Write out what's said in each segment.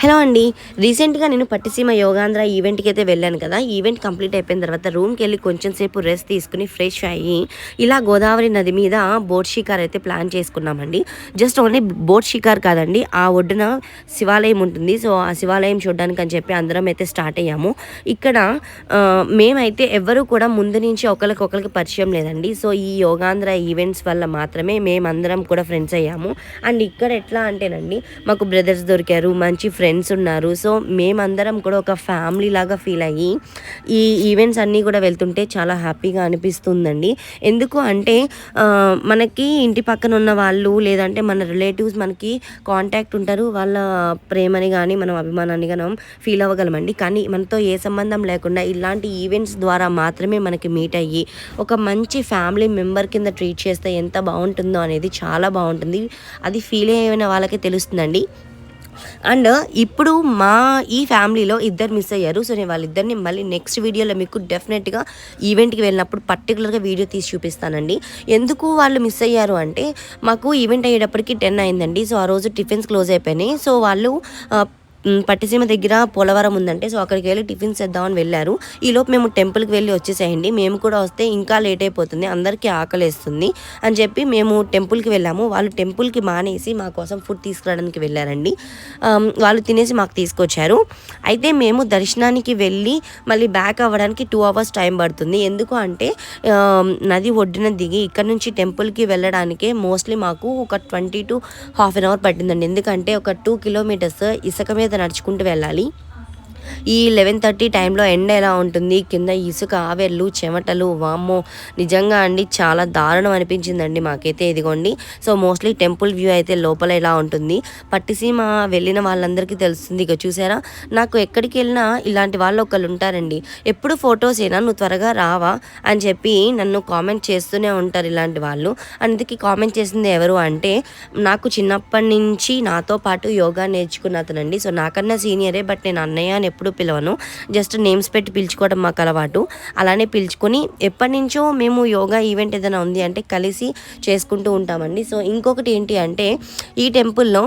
Hello అండి. రీసెంట్గా నేను పట్టిసీమ యోగాంధ్ర ఈవెంట్కి అయితే వెళ్ళాను కదా. ఈవెంట్ కంప్లీట్ అయిపోయిన తర్వాత రూమ్కి వెళ్ళి కొంచెం సేపు రెస్ట్ తీసుకుని ఫ్రెష్ అయ్యి ఇలా గోదావరి నది మీద బోట్ షికార్ అయితే ప్లాన్ చేసుకున్నామండి. జస్ట్ ఓన్లీ బోట్ షికార్ కాదండి ఆ ఒడ్డున శివాలయం ఉంటుంది. సో ఆ శివాలయం చూడడానికి అని చెప్పి అందరం అయితే స్టార్ట్ అయ్యాము. ఇక్కడ మేమైతే ఎవరు కూడా ముందు నుంచి ఒకరికి పరిచయం లేదండి. సో ఈ యోగాంధ్ర ఈవెంట్స్ వల్ల మాత్రమే మేమందరం కూడా ఫ్రెండ్స్ అయ్యాము. అండ్ ఇక్కడ ఎట్లా అంటేనండి మాకు బ్రదర్స్ దొరికారు మంచి ఫ్రెండ్స్ ఫ్రెండ్స్ ఉన్నారు. సో మేమందరం కూడా ఒక ఫ్యామిలీ లాగా ఫీల్ అయ్యి ఈ ఈవెంట్స్ అన్నీ కూడా వెళ్తుంటే చాలా హ్యాపీగా అనిపిస్తుందండి. ఎందుకు అంటే మనకి ఇంటి పక్కన ఉన్న వాళ్ళు లేదంటే మన రిలేటివ్స్ మనకి కాంటాక్ట్ ఉంటారు. వాళ్ళ ప్రేమని కానీ మనం అభిమానాన్ని కానీ ఫీల్ అవ్వగలమండి. కానీ మనతో ఏ సంబంధం లేకుండా ఇలాంటి ఈవెంట్స్ ద్వారా మాత్రమే మనకి మీట్ అయ్యి ఒక మంచి ఫ్యామిలీ మెంబర్ కింద ట్రీట్ చేస్తే ఎంత బాగుంటుందో అనేది చాలా బాగుంటుంది. అది ఫీల్ అయిన వాళ్ళకి తెలుస్తుందండి. అండ్ ఇప్పుడు మా ఈ ఫ్యామిలీలో ఇద్దరు మిస్ అయ్యారు. సో నేను వాళ్ళిద్దరిని మళ్ళీ నెక్స్ట్ వీడియోలో మీకు డెఫినెట్గా ఈవెంట్కి వెళ్ళినప్పుడు పర్టికులర్గా వీడియో తీసి చూపిస్తానండి. ఎందుకు వాళ్ళు మిస్ అయ్యారు అంటే మాకు ఈవెంట్ అయ్యేటప్పటికి టెన్ అయిందండి. సో ఆ రోజు టిఫిన్స్ క్లోజ్ అయిపోయినాయి. సో వాళ్ళు పట్టిసీమ దగ్గర పోలవరం ఉందంటే సో అక్కడికి వెళ్ళి టిఫిన్స్ చేద్దామని వెళ్ళారు. ఈలోపు మేము టెంపుల్కి వెళ్ళి వచ్చేసేయండి. మేము కూడా వస్తే ఇంకా లేట్ అయిపోతుంది అందరికీ ఆకలేస్తుంది అని చెప్పి మేము టెంపుల్కి వెళ్ళాము. వాళ్ళు టెంపుల్కి మానేసి మా కోసం ఫుడ్ తీసుకురావడానికి వెళ్ళారండి. వాళ్ళు తినేసి మాకు తీసుకొచ్చారు. అయితే మేము దర్శనానికి వెళ్ళి మళ్ళీ బ్యాక్ అవ్వడానికి టూ అవర్స్ టైం పడుతుంది. ఎందుకు అంటే నది ఒడ్డున దిగి ఇక్కడ నుంచి టెంపుల్కి వెళ్ళడానికే మోస్ట్లీ మాకు ఒక twenty to half an hour పట్టిందండి. ఎందుకంటే ఒక టూ కిలోమీటర్స్ ఇసుక మీద నడుచుకుంటూ వెళ్ళాలి. ఈ లెవెన్ థర్టీ టైంలో ఎండ ఎలా ఉంటుంది? కింద ఇసుక ఆవెర్లు చెమటలు వామ్మో. నిజంగా అండి చాలా దారుణం అనిపించిందండి మాకైతే ఇదిగోండి. సో మోస్ట్లీ టెంపుల్ వ్యూ అయితే లోపల ఇలా ఉంటుంది? పట్టిసీమ వెళ్ళిన వాళ్ళందరికీ తెలుస్తుంది. ఇక చూసారా? నాకు ఎక్కడికి వెళ్ళినా ఇలాంటి వాళ్ళు ఒకళ్ళు ఉంటారండి. ఎప్పుడు ఫొటోస్ అయినా నువ్వు త్వరగా రావా? అని చెప్పి నన్ను కామెంట్ చేస్తూనే ఉంటారు ఇలాంటి వాళ్ళు. అందుకే కామెంట్ చేసింది ఎవరు అంటే నాకు చిన్నప్పటి నుంచి నాతో పాటు యోగా నేర్చుకున్న అతనండి. సో నాకన్నా సీనియరే బట్ నేను అన్నయ్య అని ఎప్పుడు పిలవను. జస్ట్ నేమ్స్ పెట్టి పిలుచుకోవడం మాకు అలవాటు. అలానే పిలుచుకొని ఎప్పటి నుంచో మేము యోగా ఈవెంట్ ఏదైనా ఉంది అంటే కలిసి చేసుకుంటూ ఉంటామండి. సో ఇంకొకటి ఏంటి అంటే ఈ టెంపుల్లో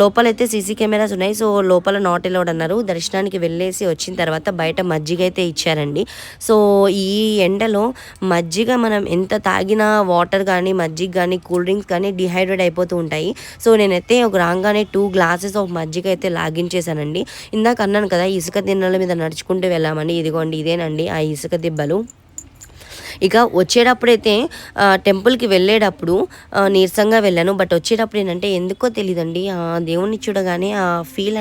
లోపలైతే సీసీ కెమెరాస్ ఉన్నాయి. సో లోపల నాట్ ఎలౌడ్ అన్నారు. దర్శనానికి వెళ్ళేసి వచ్చిన తర్వాత బయట మజ్జిగ అయితే ఇచ్చారండి. సో ఈ ఎండలో మజ్జిగ మనం ఎంత తాగినా వాటర్ కానీ మజ్జిగ కానీ కూల్ డ్రింక్స్ కానీ డిహైడ్రేట్ అయిపోతూ ఉంటాయి. సో నేనైతే ఒక రాగానే టూ గ్లాసెస్ ఆఫ్ మజ్జిగ అయితే లాగించేశానండి. ఇందాక అన్నాను కదా ఇసుక ఇసుక దిన్నెల మీద నడుచుకుంటూ వెళ్ళామని ఇదిగోండి ఇదేనండి ఆ ఇసుక దిబ్బలు. ఇక వచ్చేటప్పుడైతే టెంపుల్కి వెళ్ళేటప్పుడు నీరసంగా వెళ్ళాను. బట్ వచ్చేటప్పుడు ఏంటంటే ఎందుకో తెలియదండి దేవుణ్ణి చూడగానే ఆ ఫీల్